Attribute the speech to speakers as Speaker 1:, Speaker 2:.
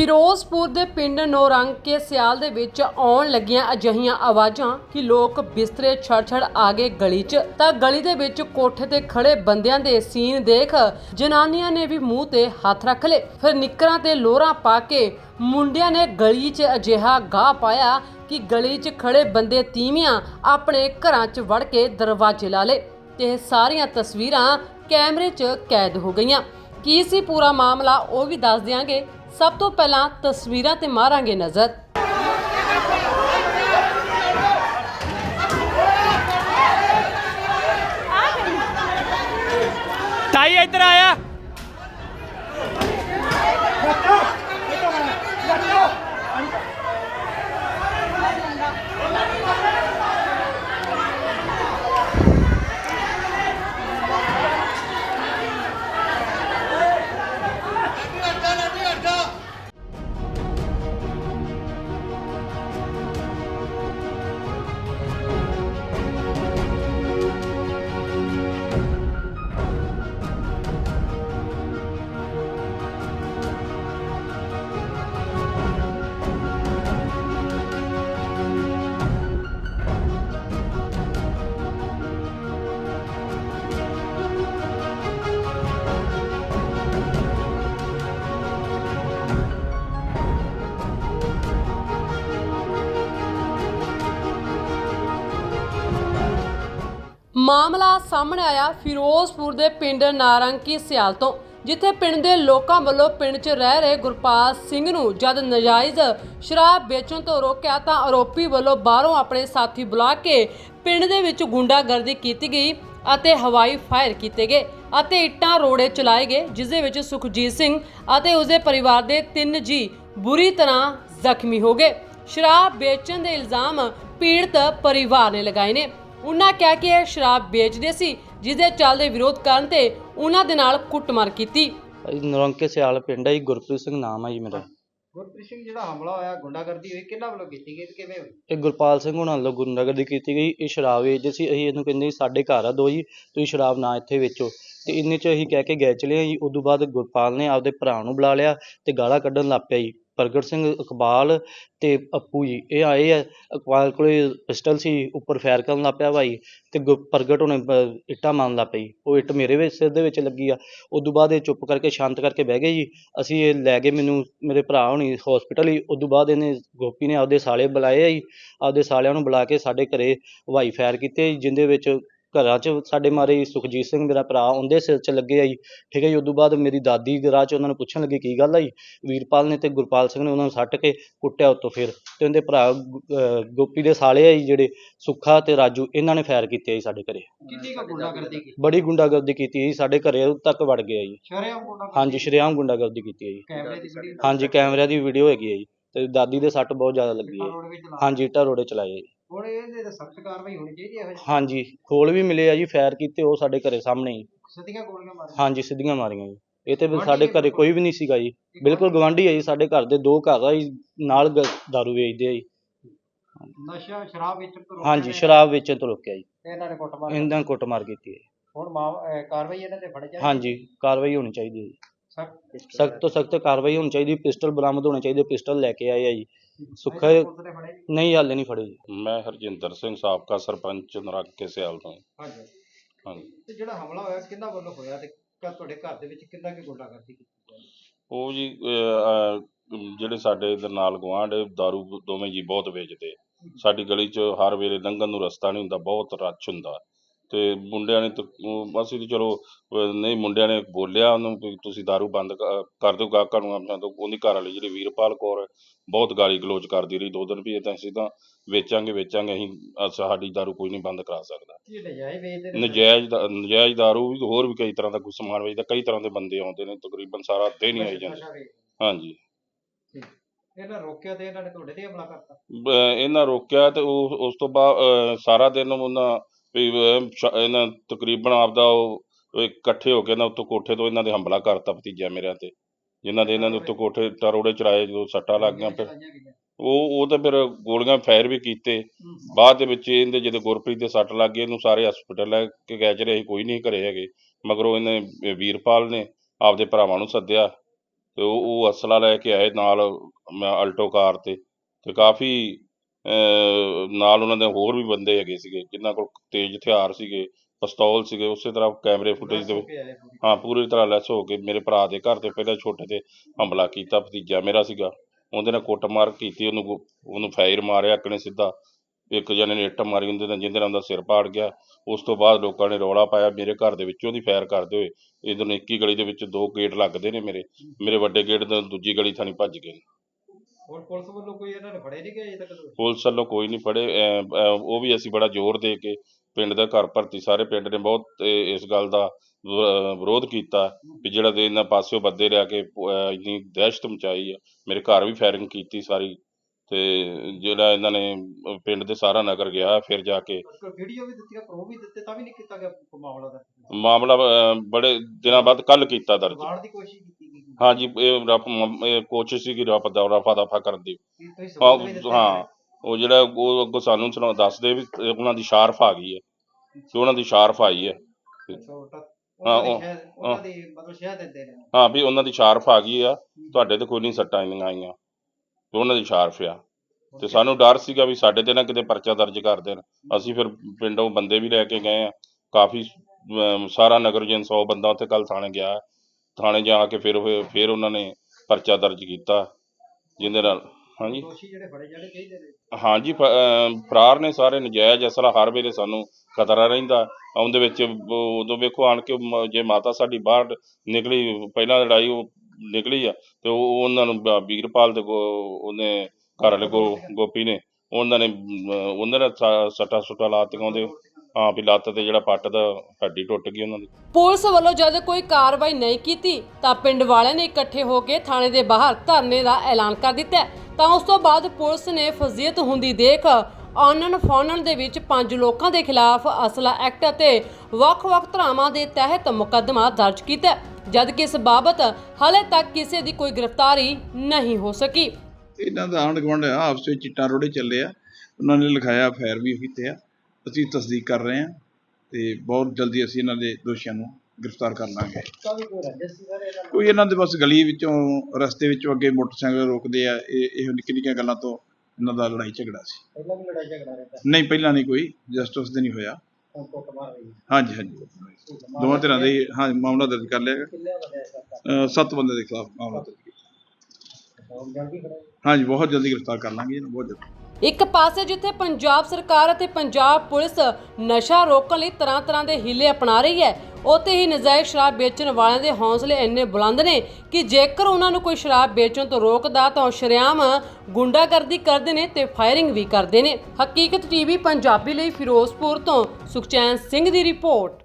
Speaker 1: ਫਿਰੋਜ਼ਪੁਰ ਦੇ ਪਿੰਡ ਨੌਰੰਗ ਕੇ ਸਿਆਲ ਦੇ ਵਿੱਚ ਆਉਣ ਲੱਗੀਆਂ ਅਜਹੀਆਂ ਆਵਾਜ਼ਾਂ ਕਿ ਲੋਕ ਬਿਸਤਰੇ ਛੜ-ਛੜ ਆ ਗਏ ਗਲੀ 'ਚ। ਤਾਂ ਗਲੀ ਦੇ ਵਿੱਚ ਕੋਠੇ ਤੇ ਖੜੇ ਬੰਦਿਆਂ ਦੇ ਸੀਨ ਦੇਖ ਜਨਾਨੀਆਂ ਨੇ ਵੀ ਮੂੰਹ ਤੇ ਹੱਥ ਰੱਖ ਲਏ। ਫਿਰ ਨਿੱਕਰਾਂ ਤੇ ਲੋਰਾਂ ਪਾ ਕੇ ਮੁੰਡਿਆਂ ਨੇ ਗਲੀ 'ਚ ਅਜਿਹਾ ਗਾਹ ਪਾਇਆ ਕਿ ਗਲੀ 'ਚ ਖੜੇ ਬੰਦੇ ਤੀਵੀਆਂ ਆਪਣੇ ਘਰਾਂ 'ਚ ਵੜ ਕੇ ਦਰਵਾਜ਼ੇ ਲਾ ਲਏ ਤੇ ਇਹ ਸਾਰੀਆਂ ਤਸਵੀਰਾਂ ਕੈਮਰੇ 'ਚ ਕੈਦ ਹੋ ਗਈਆਂ। ਕੀ ਸੀ ਪੂਰਾ ਮਾਮਲਾ ਉਹ ਵੀ ਦੱਸ ਦਿਆਂਗੇ। ਸਭ ਤੋਂ ਪਹਿਲਾਂ ਤਸਵੀਰਾਂ ਤੇ ਮਾਰਾਂਗੇ ਨਜ਼ਰ।
Speaker 2: ਤਾਈ ਇੱਧਰ ਆਇਆ।
Speaker 1: ਮਾਮਲਾ ਸਾਹਮਣੇ ਆਇਆ ਫਿਰੋਜ਼ਪੁਰ ਦੇ ਪਿੰਡ ਨਾਰੰਕੀ ਸਿਆਲ ਤੋਂ, ਜਿੱਥੇ ਪਿੰਡ ਦੇ ਲੋਕਾਂ ਵੱਲੋਂ ਪਿੰਡ 'ਚ ਰਹਿ ਰਹੇ ਗੁਰਪਾਲ ਸਿੰਘ ਨੂੰ ਜਦ ਨਜਾਇਜ਼ ਸ਼ਰਾਬ ਵੇਚਣ ਤੋਂ ਰੋਕਿਆ ਤਾਂ ਆਰੋਪੀ ਵੱਲੋਂ ਬਾਹਰੋਂ ਆਪਣੇ ਸਾਥੀ ਬੁਲਾ ਕੇ ਪਿੰਡ ਦੇ ਵਿੱਚ ਗੁੰਡਾਗਰਦੀ ਕੀਤੀ ਗਈ ਅਤੇ ਹਵਾਈ ਫਾਇਰ ਕੀਤੇ ਗਏ ਅਤੇ ਇੱਟਾਂ ਰੋੜੇ ਚਲਾਏ ਗਏ, ਜਿਸ ਦੇ ਵਿੱਚ ਸੁਖਜੀਤ ਸਿੰਘ ਅਤੇ ਉਸਦੇ ਪਰਿਵਾਰ ਦੇ ਤਿੰਨ ਜੀ ਬੁਰੀ ਤਰ੍ਹਾਂ ਜ਼ਖਮੀ ਹੋ ਗਏ। ਸ਼ਰਾਬ ਵੇਚਣ ਦੇ ਇਲਜ਼ਾਮ ਪੀੜਤ ਪਰਿਵਾਰ ਨੇ ਲਗਾਏ ਨੇ। ਉਹਨਾਂ ਕਿਹਾ ਕਿ ਇਹ ਸ਼ਰਾਬ ਵੇਚਦੇ ਸੀ ਜਿਸ ਦੇ ਚੱਲਦੇ ਵਿਰੋਧ ਕਰਨ ਤੇ ਉਹਨਾਂ ਦੇ ਨਾਲ ਕੁੱਟਮਾਰ ਕੀਤੀ।
Speaker 3: ਭਾਈ ਨਰੰਕੇ ਸਿਆਲ ਪਿੰਡ ਹੈ ਜੀ ਗੁਰਪ੍ਰੀਤ ਸਿੰਘ ਨਾਮ ਹੈ ਜੀ ਮੇਰਾ।
Speaker 4: ਗੁਰਪ੍ਰੀਤ ਸਿੰਘ ਜਿਹੜਾ ਹਮਲਾ ਹੋਇਆ ਗੁੰਡਾਗਰਦੀ ਹੋਈ ਕਿਹਨਾਂ ਵੱਲੋਂ ਕੀਤੀ ਗਈ ਤੇ ਕਿਵੇਂ ਹੋਈ?
Speaker 3: ਇਹ ਗੁਰਪਾਲ ਸਿੰਘ ਹੁਣਾਂ ਵੱਲੋਂ ਗੁੰਡਾਗਰਦੀ ਕੀਤੀ ਗਈ। ਇਹ ਸ਼ਰਾਬ ਵੇਚਦੇ ਸੀ ਅਸੀਂ ਇਹਨੂੰ ਕਹਿੰਦੇ ਸੀ ਸਾਡੇ ਘਰ ਆ ਦੋ ਜੀ ਤੁਸੀਂ ਸ਼ਰਾਬ ਨਾ ਇੱਥੇ ਵੇਚੋ। ਤੇ ਇੰਨੇ ਚ ਅਸੀਂ ਕਹਿ ਕੇ ਗਏ ਚਲੇ ਆ ਜੀ। ਉਦੋਂ ਬਾਅਦ ਗੁਰਪਾਲ ਨੇ ਆਪਦੇ ਭਰਾ ਨੂੰ ਬੁਲਾ ਲਿਆ ਤੇ ਗਾਲਾਂ ਕੱਢਣ ਲੱਗ ਪਿਆ ਜੀ। ਪ੍ਰਗਟ ਸਿੰਘ ਇਕਬਾਲ ਅਤੇ ਅੱਪੂ ਜੀ। ਇਹ ਆਏ ਆ, ਇਕਬਾਲ ਕੋਲੇ ਪਿਸਟਲ ਸੀ, ਉੱਪਰ ਫਾਇਰ ਕਰਨ ਲੱਗ ਪਿਆ ਭਾਈ ਅਤੇ ਗੁ- ਪ੍ਰਗਟ ਉਹਨੇ ਇੱਟਾਂ ਮਾਰਨ ਲੱਗ ਪਈ। ਉਹ ਇੱਟ ਮੇਰੇ ਵਿੱਚ ਸਿਰ ਦੇ ਵਿੱਚ ਲੱਗੀ ਆ। ਉਦੋਂ ਬਾਅਦ ਇਹ ਚੁੱਪ ਕਰਕੇ ਸ਼ਾਂਤ ਕਰਕੇ ਬਹਿ ਗਏ ਜੀ। ਅਸੀਂ ਇਹ ਲੈ ਗਏ ਮੈਨੂੰ, ਮੇਰੇ ਭਰਾ ਹੋਣੀ ਹਸਪੀਟਲ ਹੀ। ਉਦੋਂ ਬਾਅਦ ਇਹਨੇ ਗੋਪੀ ਨੇ ਆਪਦੇ ਸਾਲੇ ਬੁਲਾਏ ਆ ਜੀ। ਆਪਦੇ ਸਾਲਿਆਂ ਨੂੰ ਬੁਲਾ ਕੇ ਸਾਡੇ ਘਰੇ ਹਵਾਈ ਫਾਇਰ ਕੀਤੇ ਜਿਹਦੇ ਵਿੱਚ ਘਰਾਂ 'ਚ ਸਾਡੇ ਮਾਰੇ ਸੁਖਜੀਤ ਸਿੰਘ ਮੇਰਾ ਭਰਾ ਉਹਦੇ ਸਿਰ 'ਚ ਲੱਗੇ ਆ ਜੀ ਠੀਕ ਹੈ ਜੀ ਉਦੋਂ ਬਾਅਦ ਮੇਰੀ ਦਾਦੀ ਰਾਹ 'ਚ ਉਹਨਾਂ ਨੂੰ ਪੁੱਛਣ ਲੱਗੀ ਕੀ ਗੱਲ ਆ ਜੀ ਵੀਰਪਾਲ ਨੇ ਤੇ ਗੁਰਪਾਲ ਸਿੰਘ ਨੇ ਉਹਨਾਂ ਨੂੰ ਸੱਟ ਕੇ ਕੁੱਟਿਆ ਉੱਤੋਂ ਫਿਰ। ਤੇ ਉਹਦੇ ਭਰਾ ਗੁ- ਗੋਪੀ ਦੇ ਸਾਲੇ ਆ ਜੀ ਜਿਹੜੇ ਸੁੱਖਾ ਤੇ ਰਾਜੂ ਇਹਨਾਂ ਨੇ ਫਾਇਰ ਕੀਤੇ ਆ ਜੀ ਸਾਡੇ ਘਰੇ।
Speaker 4: ਕਿੰਨੀ ਕੁ ਗੁੰਡਾਗਰਦੀ ਕੀਤੀ?
Speaker 3: ਬੜੀ ਗੁੰਡਾਗਰਦੀ ਕੀਤੀ ਜੀ ਸਾਡੇ ਘਰੇ ਤੱਕ ਵੜ ਗਏ ਆ ਜੀ।
Speaker 4: ਸ਼ਰਿਆਮ ਗੁੰਡਾਗਰਦੀ?
Speaker 3: ਹਾਂਜੀ ਸ਼ਰੇਆਮ ਗੁੰਡਾਗਰਦੀ ਕੀਤੀ ਹੈ ਜੀ
Speaker 4: ਕੈਮਰੇ ਦੀ ਵੀਡੀਓ
Speaker 3: ਹਾਂਜੀ ਕੈਮਰਿਆਂ ਦੀ ਵੀਡੀਓ ਹੈਗੀ ਹੈ ਜੀ। ਤੇ ਦਾਦੀ ਦੇ ਸੱਟ ਬਹੁਤ ਜ਼ਿਆਦਾ ਲੱਗੀ ਹੈ
Speaker 4: ਰੋਡ ਵਿੱਚ ਲਾ
Speaker 3: ਹਾਂਜੀ ਇੱਟਾਂ ਰੋੜੇ ਚਲਾਏ ਆ ਜੀ।
Speaker 4: ਹੁਣ ਇਹਦੇ ਤੇ ਸਖਤ ਕਾਰਵਾਈ ਹੋਣੀ ਚਾਹੀਦੀ ਹੈ ਇਹੋ ਜਿਹੀ
Speaker 3: ਹਾਂਜੀ ਖੋਲ ਵੀ ਮਿਲੇ ਆ ਜੀ ਫਾਇਰ ਕੀਤੇ ਉਹ ਸਾਡੇ ਘਰੇ ਸਾਹਮਣੇ ਹੀ।
Speaker 4: ਸਿੱਧੀਆਂ ਗੋਲੀਆਂ ਮਾਰੀਆਂ।
Speaker 3: ਹਾਂਜੀ ਸਿੱਧੀਆਂ ਮਾਰੀਆਂ ਜੀ। ਇਹ ਤੇ ਸਾਡੇ ਘਰੇ ਕੋਈ ਵੀ ਨਹੀਂ ਸੀਗਾ ਜੀ। ਬਿਲਕੁਲ ਗਵਾਂਢੀ ਹੈ ਜੀ ਸਾਡੇ ਘਰ ਦੇ ਦੋ ਘਰ ਆ ਜੀ ਨਾਲ ਗ- ਦਾਰੂ ਵੇਚਦੇ ਆ ਜੀ।
Speaker 4: ਨਸ਼ਾ ਸ਼ਰਾਬ ਵੇਚਣ ਤੋਂ
Speaker 3: ਹਾਂਜੀ ਸ਼ਰਾਬ ਵੇਚਣ ਤੋਂ ਰੋਕਿਆ ਜੀ।
Speaker 4: ਇਹਨਾਂ ਨੇ
Speaker 3: ਇਹਨਾਂ ਨੇ ਕੁੱਟਮਾਰ ਕੀਤੀ ਹੈ
Speaker 4: ਹੁਣ ਮਾਮ- ਅਹ ਕਾਰਵਾਈ ਇਹਨਾਂ ਤੇ ਫੜੇ ਜਾਏ
Speaker 3: ਹਾਂਜੀ ਕਾਰਵਾਈ ਹੋਣੀ ਚਾਹੀਦੀ ਹੈ ਜੀ।
Speaker 4: ਸਖਤ
Speaker 3: ਸਖਤ ਤੋਂ ਸਖਤ ਕਾਰਵਾਈ ਹੋਣੀ ਚਾਹੀਦੀ ਪਿਸਟਲ ਬਰਾਮਦ ਹੋਣੇ ਚਾਹੀਦੇ ਪਿਸਟਲ ਲੈ ਕੇ ਆਏ ਆ ਜੀ। ਸੁੱਖਾ? ਨਹੀਂ ਹਾਲੇ ਨਹੀਂ ਫੜੇ ਜੀ।
Speaker 5: ਮੈਂ ਹਰਜਿੰਦਰ ਸਿੰਘ ਸਾਬਕਾ ਸਰਪੰਚ ਨਰਾਕੇ ਸਿਆਲ ਤੋਂ।
Speaker 4: ਹਾਂਜੀ।
Speaker 5: ਹਾਂਜੀ।
Speaker 4: ਤੇ ਜਿਹੜਾ ਹਮਲਾ ਹੋਇਆ ਕਿਹਨਾਂ ਵੱਲੋਂ ਹੋਇਆ ਤੇ ਕਾ ਤੁਹਾਡੇ ਘਰ ਦੇ ਵਿੱਚ ਕਿੰਨਾ ਕੀ ਕੀਤੀ ਗਈ?
Speaker 5: ਉਹ ਜੀ ਅਹ, ਅਹ, ਜਿਹੜੇ ਸਾਡੇ ਇਧਰ ਨਾਲ ਗੁਆਂਢ दारू ਦੋਵੇਂ ਜੀ ਬਹੁਤ ਵੇਚਦੇ। ਸਾਡੀ ਗਲੀ 'ਚ ਹਰ ਵੇਲੇ ਲੰਘਣ ਨੂੰ ਰਸਤਾ ਨਹੀਂ ਹੁੰਦਾ ਬਹੁਤ ਰਸ਼ ਹੁੰਦਾ। ਤੇ ਮੁੰਡਿਆਂ ਨੇ ਤਾਂ ਬਸ ਇਹ ਚਲੋ ਨਹੀਂ ਮੁੰਡਿਆਂ ਨੇ ਬੋਲਿਆ ਉਹਨੂੰ ਵੀ ਤੁਸੀਂ ਦਾਰੂ ਬੰਦ ਕ ਕਰ ਦਿਓ ਗਾਹਕਾਂ ਨੂੰ ਆਪਣਾ ਤੋਂ ਉਹਦੀ ਘਰਵਾਲੀ ਜਿਹੜੀ ਵੀਰਪਾਲ ਕੌਰ ਬਹੁਤ ਗਾਲੀ ਗਲੋਚ ਕਰਦੀ ਰਹੀ ਦੋ ਦਿਨ ਵੀ ਇਹ ਤਾਂ ਅਸੀਂ ਤਾਂ ਵੇਚਾਂਗੇ ਵੇਚਾਂਗੇ ਅਸੀਂ ਸਾਡੀ ਦਾਰੂ ਕੋਈ ਨਹੀਂ ਬੰਦ ਕਰਾ ਸਕਦਾ।
Speaker 4: ਨਜਾਇਜ਼
Speaker 5: ਨਜਾਇਜ਼ ਦਾ ਦਾਰੂ ਵੀ ਹੋਰ ਵੀ ਕਈ ਤਰ੍ਹਾਂ ਦਾ ਕੋਈ ਸਮਾਨ ਵੇਚਦਾ ਕਈ ਤਰ੍ਹਾਂ ਦੇ ਬੰਦੇ ਆਉਂਦੇ ਨੇ ਤਕਰੀਬਨ ਸਾਰਾ ਦਿਨ ਹੀ ਆਈ ਜਾਂਦੇ। ਹਾਂਜੀ।
Speaker 4: ਇਹਨਾਂ ਰੋਕਿਆ ਤੇ ਇਹਨਾਂ ਨੇ ਤੁਹਾਡੇ ਤੇ ਹਮਲਾ ਕਰਤਾ?
Speaker 5: ਇਹਨਾਂ ਰੋਕਿਆ ਤੇ ਉਹ ਉਸ ਤੋਂ ਬਾਅਦ ਸਾਰਾ ਦਿਨ ਉਹਨਾਂ ਵੀ ਸ਼- ਇਹਨਾਂ ਤਕਰੀਬਨ ਆਪਦਾ ਉਹ ਇਕੱਠੇ ਹੋ ਕੇ ਨਾ ਉੱਤੋਂ ਕੋਠੇ ਤੋਂ ਇਹਨਾਂ ਦੇ ਹਮਲਾ ਕਰਤਾ ਭਤੀਜਾ ਮੇਰਿਆਂ ਤੇ। ਜਿਨ੍ਹਾਂ ਦੇ ਇਹਨਾਂ ਦੇ ਉੱਤੋਂ ਕੋਠੇ ਟਰੋੜੇ ਚੜਾਏ, ਜਦੋਂ ਸੱਟਾਂ ਲੱਗ ਗਈਆਂ, ਫਿਰ ਉਹ ਉਹ ਤਾਂ ਫਿਰ ਗੋਲੀਆਂ ਫਾਇਰ ਵੀ ਕੀਤੇ। ਬਾਅਦ ਦੇ ਵਿੱਚ ਇਹਦੇ ਜਦੋਂ ਗੁਰਪ੍ਰੀਤ ਦੇ ਸੱਟ ਲੱਗ ਗਏ, ਇਹਨੂੰ ਸਾਰੇ ਹਸਪੀਟਲ ਲੈ ਕੇ ਗਏ, ਜਿਹੜੇ ਅਸੀਂ ਕੋਈ ਨਹੀਂ ਘਰੇ ਹੈਗੇ। ਮਗਰੋਂ ਇਹਨੇ ਵੀਰਪਾਲ ਨੇ ਆਪਦੇ ਭਰਾਵਾਂ ਨੂੰ ਸੱਦਿਆ ਤੇ ਉਹ ਉਹ ਅਸਲਾ ਲੈ ਕੇ ਆਏ ਨਾਲ ਅਲਟੋ ਕਾਰ ਤੇ। ਤੇ ਕਾਫੀ ਨਾਲ ਉਹਨਾਂ ਦੇ ਹੋਰ ਵੀ ਬੰਦੇ ਹੈਗੇ ਸੀਗੇ ਜਿਨ੍ਹਾਂ ਕੋਲ ਤੇਜ਼ ਹਥਿਆਰ ਸੀਗੇ ਪਿਸਤੌਲ ਸੀਗੇ ਉਸੇ ਤਰ੍ਹਾਂ ਕੈਮਰੇ ਫੁਟੇਜ ਦੇ। ਹਾਂ ਪੂਰੀ ਤਰ੍ਹਾਂ ਲੈਸ ਹੋ ਕੇ ਮੇਰੇ ਭਰਾ ਦੇ ਘਰ ਤੇ ਪਹਿਲਾਂ ਛੋਟੇ ਤੇ ਹਮਲਾ ਕੀਤਾ ਭਤੀਜਾ ਮੇਰਾ ਸੀਗਾ। ਉਹਦੇ ਨਾਲ ਕੁੱਟਮਾਰ ਕੀਤੀ ਉਹਨੂੰ ਉਹਨੂੰ ਫਾਇਰ ਮਾਰਿਆ ਕਣੇ ਸਿੱਧਾ। ਇੱਕ ਜਣੇ ਨੇ ਇੱਟ ਮਾਰੀ ਉਹਦੇ ਨਾਲ ਜਿਹਦੇ ਨਾਲ ਉਹਦਾ ਸਿਰ ਪਾੜ ਗਿਆ। ਉਸ ਤੋਂ ਬਾਅਦ ਲੋਕਾਂ ਨੇ ਰੌਲਾ ਪਾਇਆ ਮੇਰੇ ਘਰ ਦੇ ਵਿੱਚੋਂ ਦੀ ਫਾਇਰ ਕਰਦੇ ਹੋਏ। ਇਧਰ ਨੂੰ ਇੱਕੀ ਗਲੀ ਦੇ ਵਿੱਚ ਦੋ ਗੇਟ ਲੱਗਦੇ ਨੇ ਮੇਰੇ। ਮੇਰੇ ਵੱਡੇ ਗੇਟ ਤੋਂ ਦੂਜੀ ਗਲੀ ਥਾਣੀ ਭੱਜ ਗਏ।
Speaker 4: ਹੋਰ ਪੁਲਿਸ ਵੱਲੋਂ ਕੋਈ ਇਹਨਾਂ ਨੇ ਫੜੇ ਨਹੀਂ ਗਏ ਅਜੇ ਤੱਕ
Speaker 5: ਪੁਲਿਸ ਵੱਲੋਂ ਕੋਈ ਨਹੀਂ ਫੜੇ ਉਹ ਵੀ ਅਸੀਂ ਬੜਾ ਜ਼ੋਰ ਦੇ ਕੇ ਪਿੰਡ ਦਾ ਘਰ ਭਰਤੀ ਸਾਰੇ ਪਿੰਡ ਨੇ ਬਹੁਤ ਇਸ ਗੱਲ ਦਾ ਵਿ- ਵਿਰੋਧ ਕੀਤਾ ਵੀ ਜਿਹੜਾ ਦੇ ਇਹਨਾਂ ਪਾਸਿਓਂ ਬੰਦੇ ਲਿਆ ਕੇ ਅਹ, ਇੰਨੀ ਦਹਿਸ਼ਤ ਮਚਾਈ ਆ। ਮੇਰੇ ਘਰ ਵੀ ਫਾਇਰਿੰਗ ਕੀਤੀ ਸਾਰੀ ਤੇ ਜਿਹੜਾ ਇਹਨਾਂ ਨੇ ਅਹ, ਪਿੰਡ ਦੇ ਸਾਰਾ ਨਗਰ ਗਿਆ ਫਿਰ ਜਾ ਕੇ
Speaker 4: ਕੋਈ ਵੀਡੀਓ ਵੀ ਦਿੱਤੀਆਂ ਪ੍ਰੋ ਵੀ ਦਿੱਤੇ ਤਾਂ ਵੀ ਨਹੀਂ ਕੀਤਾ ਗਿਆ ਮਾਮਲਾ ਦਾ
Speaker 5: ਮਾਮਲਾ ਅਹ, ਬੜੇ ਦਿਨਾਂ ਬਾਅਦ ਕੱਲ ਕੀਤਾ ਦਰਜ।
Speaker 4: ਵਾਰਡ ਦੀ ਕੋਸ਼ਿਸ਼ ਕੀਤੀ
Speaker 5: ਹਾਂਜੀ ਇਹ ਰਫ ਮ- ਇਹ ਕੋਸ਼ਿਸ਼ ਸੀ ਕਿ ਰਫਾ ਦਾ ਰਫਾ ਦਫਾ ਕਰਨ ਦੀ।
Speaker 4: ਤੁਸੀਂ
Speaker 5: ਹਾਂ
Speaker 4: ਸਬੂਤ ਵੀ ਦਿੱਤੇ।
Speaker 5: ਹਾਂ, ਉਹ ਜਿਹੜਾ ਉਹ ਅੱਗੋਂ ਸਾਨੂੰ ਸੁਣਾ ਦੱਸਦੇ ਵੀ ਉਹਨਾਂ ਦੀ ਸ਼ਾਰਫ ਆ ਗਈ ਹੈ। ਕਿ ਉਹਨਾਂ ਦੀ ਸ਼ਾਰਫ ਆਈ ਹੈ।
Speaker 4: ਅੱਛਾ, ਉਹ ਤਾਂ-
Speaker 5: ਹਾਂ,
Speaker 4: ਉਹਨਾਂ ਦੀ
Speaker 5: ਉਹ-
Speaker 4: ਸ਼ਹਿ- ਉਹਨਾਂ ਦੀ ਮਤਲਬ ਸ਼ਹਿ ਦਿੰਦੇ ਨੇ।
Speaker 5: ਹਾਂ ਵੀ ਉਹਨਾਂ ਦੀ ਸ਼ਾਰਫ ਆ ਗਈ ਆ। ਤੁਹਾਡੇ ਤੇ ਕੋਈ ਨਹੀਂ ਸੱਟਾਂ ਇੰਨੀਆਂ ਆਈਆਂ। ਤੇ ਉਹਨਾਂ ਦੀ ਸ਼ਾਰਫ ਆ। ਤੇ ਸਾਨੂੰ ਡਰ ਸੀਗਾ ਵੀ ਸਾਡੇ ਤੇ ਨਾ ਕਿਤੇ ਪਰਚਾ ਦਰਜ ਕਰ ਦੇਣ। ਅਸੀਂ ਫਿਰ ਪਿੰਡੋਂ ਬੰਦੇ ਵੀ ਲੈ ਕੇ ਗਏ ਆ। ਕਾਫੀ ਅਮ, ਸਾਰਾ ਨਗਰ ਜਨ 100 ਬੰਦਾ ਉੱਥੇ ਕੱਲ ਥਾਣੇ ਗਿਆ। ਥਾਣੇ ਜਾ ਕੇ ਫਿਰ ਉਹ- ਫਿਰ ਉਹਨਾਂ ਨੇ ਪਰਚਾ ਦਰਜ ਕੀਤਾ ਜਿਹਦੇ ਨਾਲ ਹਾਂਜੀ।
Speaker 4: ਦੋਸ਼ੀ ਜਿਹੜੇ ਫੜੇ ਜਾਣੇ ਚਾਹੀਦੇ ਨੇ।
Speaker 5: ਹਾਂਜੀ ਫ- ਅਮ ਫਰਾਰ ਨੇ ਸਾਰੇ ਨਜਾਇਜ਼ ਅਸਲਾ ਹਰ ਵੇਲੇ ਸਾਨੂੰ ਖਤਰਾ ਰਹਿੰਦਾ। ਉਹਦੇ ਵਿੱਚ ਉਹ- ਉਦੋਂ ਵੇਖੋ ਆਣ ਕੇ ਮ- ਜੇ ਮਾਤਾ ਸਾਡੀ ਬਾਹਰ ਨਿਕਲੀ ਪਹਿਲਾਂ ਲੜਾਈ ਉਹ ਨਿਕਲੀ ਆ ਤੇ ਉਹ ਉਹਨਾਂ ਨੂੰ ਬ- ਵੀਰਪਾਲ ਦੇ ਕੋ- ਉਹਨੇ ਘਰ ਵਾਲੇ ਕੋ ਗੋਪੀ ਨੇ ਉਹਨਾਂ ਨੇ ਅਮ, ਉਹਨਾਂ ਨੇ ਸੱਟਾਂ ਸੁੱਟਾਂ ਲਾਤੀਆਂ ਉਹਦੇ। ਹਾਂ ਵੀ ਲੱਤ ਤੇ ਜਿਹੜਾ ਪੱਟ ਦਾ ਹੱਡੀ ਟੁੱਟ ਗਈ ਉਹਨਾਂ ਦੀ।
Speaker 1: ਪੁਲਿਸ ਵੱਲੋਂ ਜਦ ਕੋਈ ਕਾਰਵਾਈ ਨਹੀਂ ਕੀਤੀ ਤਾਂ ਪਿੰਡ ਵਾਲਿਆਂ ਨੇ ਇਕੱਠੇ ਹੋ ਕੇ ਥਾਣੇ ਦੇ ਬਾਹਰ ਧਰਨੇ ਦਾ ਐਲਾਨ ਕਰ ਦਿੱਤਾ। ਤਾਂ ਉਸ ਤੋਂ ਬਾਅਦ ਪੁਲਿਸ ਨੇ ਫਜ਼ੀਅਤ ਹੁੰਦੀ ਦੇਖ ਆਨਨ ਫਾਨਨ ਦੇ ਵਿੱਚ ਪੰਜ ਲੋਕਾਂ ਦੇ ਖਿਲਾਫ ਅਸਲਾ ਐਕਟ ਅਤੇ ਵੱਖ-ਵੱਖ ਧਾਰਾਵਾਂ ਦੇ ਤਹਿਤ ਮੁਕੱਦਮਾ ਦਰਜ ਕੀਤਾ ਜਦ ਕਿ ਇਸ ਬਾਬਤ ਹਾਲੇ ਤੱਕ ਕਿਸੇ ਦੀ ਕੋਈ ਗ੍ਰਿਫਤਾਰੀ ਨਹੀਂ ਹੋ ਸਕੀ।
Speaker 6: ਇਹਨਾਂ ਦਾ ਆਂਢ ਗੁਆਂਢ ਆਪਸ ਵਿੱਚ ਚਿੱਟਾ ਰੋੜੇ ਚੱਲੇ ਆ। ਉਹਨਾਂ ਨੇ ਲਿਖਾਇਆ ਫਾਇਰ ਵੀ ਕੀਤੇ ਆ। ਅਸੀਂ ਤਸਦੀਕ ਕਰ ਰਹੇ ਹਾਂ ਤੇ ਬਹੁਤ ਜਲਦੀ ਅਸੀਂ ਇਹਨਾਂ ਦੇ ਦੋਸ਼ੀਆਂ ਨੂੰ ਗ੍ਰਿਫਤਾਰ ਕਰ ਲਾਂਗੇ।
Speaker 4: ਕੋਈ ਇਹਨਾਂ
Speaker 6: ਦੇ ਬਸ ਗਲੀ ਵਿੱਚੋਂ ਰਸਤੇ ਵਿੱਚੋਂ ਅੱਗੇ ਮੋਟਰਸਾਈਕਲ ਰੋਕਦੇ ਆ ਇਹ ਇਹੋ ਨਿੱਕੀ ਨਿੱਕੀਆਂ ਗੱਲਾਂ ਤੋਂ ਇਹਨਾਂ ਦਾ ਲੜਾਈ ਝਗੜਾ ਸੀ।
Speaker 4: ਪਹਿਲਾਂ ਵੀ ਲੜਾਈ ਝਗੜਾ ਰਹਿੰਦਾ
Speaker 6: ਨਹੀਂ ਪਹਿਲਾਂ ਨਹੀਂ ਕੋਈ ਜਸਟ ਉਸ ਦਿਨ ਹੀ ਹੋਇਆ। ਹਾਂਜੀ ਹਾਂਜੀ ਦੋਵਾਂ ਤਰ੍ਹਾਂ ਦੇ ਹੀ- ਮਾਮਲਾ ਦਰਜ ਕਰ ਲਿਆ ਸੱਤ ਬੰਦੇ ਦੇ ਖਿਲਾਫ ਮਾਮਲਾ ਦਰਜ ਕੀਤਾ। ਹਾਂਜੀ ਬਹੁਤ ਜਲਦੀ ਗ੍ਰਿਫਤਾਰ ਕਰ ਲਾਂਗੇ ਇਹਨੂੰ ਬਹੁਤ ਜਲਦੀ।
Speaker 1: ਇੱਕ ਪਾਸੇ ਜਿੱਥੇ ਪੰਜਾਬ ਸਰਕਾਰ ਅਤੇ ਪੰਜਾਬ ਪੁਲਿਸ ਨਸ਼ਾ ਰੋਕਣ ਲਈ ਤਰ੍ਹਾਂ ਤਰ੍ਹਾਂ ਦੇ ਹੀਲੇ ਅਪਣਾ ਰਹੀ ਹੈ, ਉੱਥੇ ਹੀ ਨਜਾਇਜ਼ ਸ਼ਰਾਬ ਵੇਚਣ ਵਾਲਿਆਂ ਦੇ ਹੌਸਲੇ ਇੰਨੇ ਬੁਲੰਦ ਨੇ ਕਿ ਜੇਕਰ ਉਹਨਾਂ ਨੂੰ ਕੋਈ ਸ਼ਰਾਬ ਵੇਚਣ ਤੋਂ ਰੋਕਦਾ ਤਾਂ ਉਹ ਸ਼ਰੇਆਮ ਗੁੰਡਾਗਰਦੀ ਕਰਦੇ ਨੇ ਤੇ ਫਾਇਰਿੰਗ ਵੀ ਕਰਦੇ ਨੇ। ਹਕੀਕਤ ਟੀਵੀ, ਪੰਜਾਬੀ ਲਈ ਫਿਰੋਜ਼ਪੁਰ ਤੋਂ ਸੁਖਚੈਨ ਸਿੰਘ ਦੀ ਰਿਪੋਰਟ।